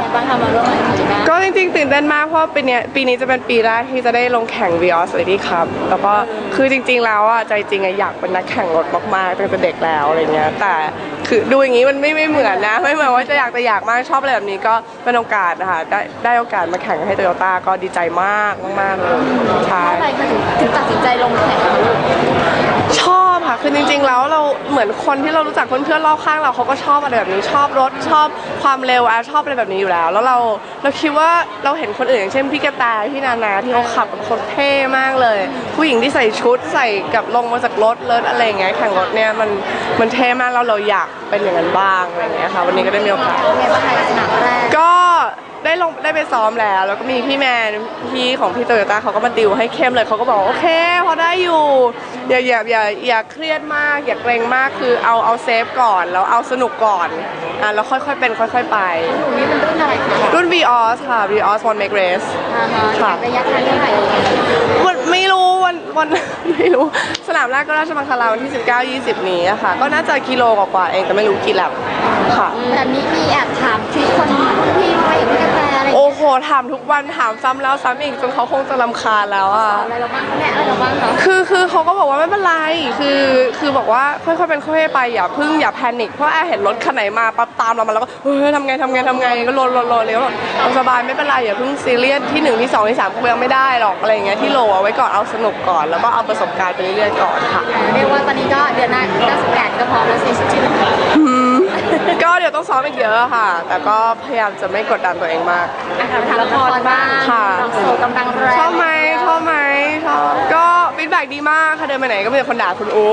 ไงบ้างคะมาร่วมงานกับจีน่าก็จริงๆ ตื่นเต้นมากเพราะปีเนี้ยปีนี้จะเป็นปีแรกที่จะได้ลงแข่ง Vios Lady Cup แล้วก็คือจริง ๆ แล้วอะใจจริงอะอยากเป็นนักแข่งรถมากๆตั้งแต่เด็กแล้วอะไรเงี้ยแต่คือดูอย่างนี้มันไม่ไม่เหมือนนะ ไม่เหมือนว่าจะอยากแต่อยากมากชอบอะไรแบบนี้ก็เป็นโอกาสนะคะได้ได้โอกาสมาแข่งให้โตโยต้าก็ดีใจมากมากๆเลยใช่อะไรคะถึงถึงตัดสินใจลงแข่ง มือนคนที่เรารู้จักเพื่อนๆรอบข้างเราเขาก็ชอบอะไรแบบนี้ชอบรถชอบความเร็วอาชอบอะไรแบบนี้อยู่แล้ว แล้วเราเราคิดว่าเราเห็นคนอื่นอย่างเช่นพี่กระแตพี่นานาที่เขาขับกับคนเท่มากเลย ผู้หญิงที่ใส่ชุดใส่กับลงมาจากรถเลิศอะไรอย่างเงี้ยแข่งรถเนี่ยมันมันเท่มากแล้วเราอยากเป็นอย่างนั้นบ้างอะไรอย่างเงี้ยค่ะวันนี้ก็ได้มีโอกาสเป็นไงบ้างคะกั บสนามแรกก็ได้ลงได้ไปซ้อมแล้ว แล้วก็มีพี่แมนพี่ของพี่โตโยต้าเขาก็มาดิวให้เข้มเลยเขาก็บอกว่าโอเคพอได้อยู่อย่าอย่าอย่าอย่าเครียดมาก อย่าเกรงมากคือเอาเอาเซฟก่อนแล้วเอาสนุกก่อนอะแล้วค่อยๆเป็นค่อยๆไปหนูนี่มันรุ่นอะไรคะรุ่น Vios ค่ะ Vios One Make Race อ่าฮะค่ะ ระยะทางเท่าไหร่วันไม่รู้วันวัน ไม่รู้สนามแรกก็ราชมังคลาวันที่ 19 20 นี้อะค่ะ ก็น่าจะกิโลกว่าๆเองแต่ไม่รู้กี่แลบค่ะ แบบนี้มีแอบถามทริคคนรุ่นพี่ไหมอย่างพี่กระแต ถามทุกวันถามซ้ำแล้วซ้ำอีกจนเขาคงจะรำคาญแล้วอะสอนอะไรเราบ้างคะแนะอะไรเราบ้างคะคือคือเขาก็บอกว่าไม่เป็นไรคือคือบอกว่าค่อยๆเป็นค่อยๆไปอย่าพึ่งอย่าแพนิคเพราะแอร์เห็นรถคันไหนมาปั๊บตามเรามาแล้วก็เฮ้ยทำไงทำไงทำไงก็โลนโลนโลนเลี้ยวเอาสบายไม่เป็นไรอย่าพึ่งซีเรียสที่หนึ่งที่สองที่สามกูยังไม่ได้หรอกอะไรอย่างเงี้ยที่โลเอาไว้ก่อนเอาสนุกก่อนแล้วก็เอาประสบการณ์ไปเรื่อยๆก่อนค่ะ เรียกว่าตอนนี้ก็เดือน ต้องซ้อมอีกเยอะค่ะ แต่ก็พยายามจะไม่กดดันตัวเองมาก อะถามละครบ้างค่ะดอกโซกำลังแรงชอบไหมชอบไหมชอบก็ฟี ดแบ็กดีมากค่ะเดินไปไหนก็มีแต่คนด่าคุณอู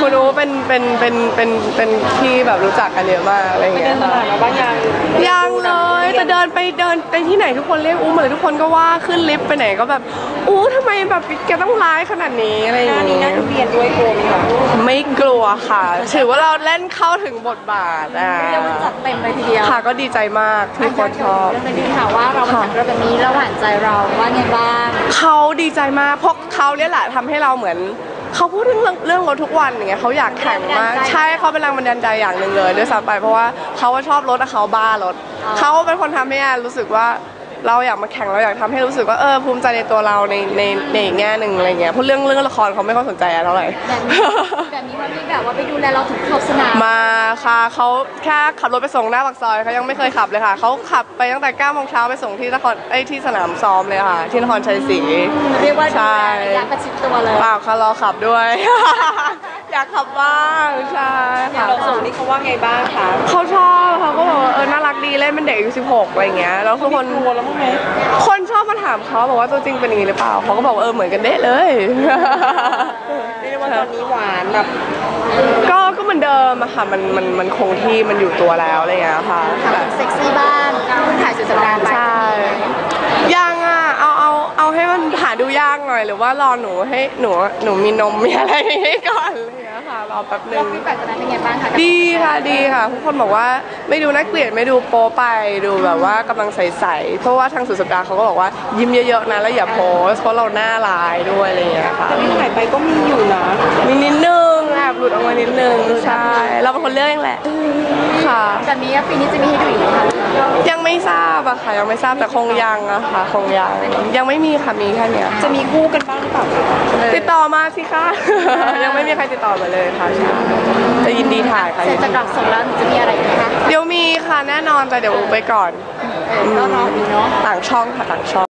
คุณอูเป็นเป็นเป็นเป็นเป็นที่แบบรู้จักกันเยอะมากอะไรอย่างเงี้ยค่ะแล้วบ้างยังยังเลยแต่เดินไปเดินไปที่ไหนทุกคนเรียกอูหมดเลยทุกคนก็ว่าขึ้นลิฟต์ไปไหนก็แบบอูทำไมแบบแกต้องร้ายขนาดนี้อะไรอย่างเงี้ยเรียนด้วยกลัวไหมคะไม่กลัวค่ะ ถือว่าเราเล่นเข้าถึงบทบาทอะเรียกว่าจัดเต็มเลยทีเดียวค่ะก็ดีใจมากที่คนชอบเรื่องนี้ค่ะว่าเรามาถามเรื่องแบบนี้แล้วหวานใจเราว่าไงบ้างเขาดีใจมากเพราะเขาเนี่ยแหละทำให้เราเหมือนเขาพูดถึงเรื่องเรื่องรถทุกวันอย่างเงี้ยเขาอยากแข่งมากแรงบันดาลใจใช่เขาเป็นแรงบันดาลใจอย่างหนึ่งเลยด้วยซ้ำไปเพราะว่าเขาก็ชอบรถและเขาบ้ารถอ๋อเขาเป็นคนทำให้แอนรู้สึกว่า เราอยากมาแข่งเราอยากทำให้รู้สึกว่าเออภูมิใจในตัวเราในในในอีกแง่หนึ่งอะไรเงี้ยเพราะเรื่องเรื่องละครเขาไม่ค่อยสนใจแอนเท่าไหร่แบบนี้แบบนี้มันมีแบบว่าไปดูแลเราถึงขอบสนามมาค่ะเขาแค่ขับรถไปส่งหน้าปากซอยเขายังไม่เคยขับเลยค่ะเขาขับไปตั้งแต่9โมงเช้าไปส่งที่นครไอ้ยที่สนามซ้อมเลยค่ะ ที่นครชัยศรีเรียกว่าดูใช่แลระยะประชิดตัวเลยเปล่าค่ะรอขับด้วย อยากขับบ้างใช่ ค่ะเราส่งนี่เขาว่าไงบ้างคะเขาชอบเขาก็บอกว่าเออน่ารักดีเล่นเป็นเด็กอายุ16อะไรเงี้ยแล้วทุกคนกลัวแล้วมั้งไหมคนชอบมาถามเขาบอกว่าตัวจริงเป็นอย่างนี้หรือเปล่าเขาก็บอกว่าเออเหมือนกันเด้เลยเรียกว่าตอนนี้หวานแบบก็ก็เหมือนเดิมอะค่ะมันมันมันคงที่มันอยู่ตัวแล้วอะไรเงี้ยค่ะถามแต่ถึงเซ็กซี่บ้างเพิ่งถ่ายสุดสัปดาห์ไปใช่ยังอะเอาเอาเอาให้มันหาดูยากหน่อยหรือว่ารอหนูให้หนูหนูมีนมมีอะไรให้ก่อนอะไรอย่างเลยค่ะ รอแป๊บนึแล้วงฟีดแบ็กตอนนั้นเป็นไงบ้างคะดีค่ะดีค่ะ ทุกคนบอกว่าไม่ดูน่าเกลียดไม่ดูโป๊ไปดูแบบว่ากำลังใสๆเพราะว่าทางสุดสัปดาห์เขาก็บอกว่ายิ้มเยอะๆนะแล้วอย่าโพสเพราะเราหน้าลายด้วยอะไรอย่างเงี้ยค่ะที่ถ่ายไปก็มีอยู่นะมีนิดนึงแอบหลุดออกมานิดนึงใช่เราเป็นคนเลือกเองแหละค่ะ แบบนี้ปีนี้จะมีให้ดูอีกไหมคะ ยังไม่ทราบอะค่ะ ยังไม่ทราบแต่คงยังอะค่ะ คงยังยังไม่มีค่ะมีแค่เนี้ยจะมีคู่กันบ้างหรือเปล่าติดต่อมาสิคะยังไม่มีใครติดต่อมาเลยค่ะใช่จะยินดีถ่ายค่ะเสร็จจากดอกส่งแล้วจะมีอะไรอีกไหมคะเดี๋ยวมีค่ะแน่นอนแต่เดี๋ยวไปก่อนเออก็รอดูเนาะต่างช่องค่ะต่างช่อง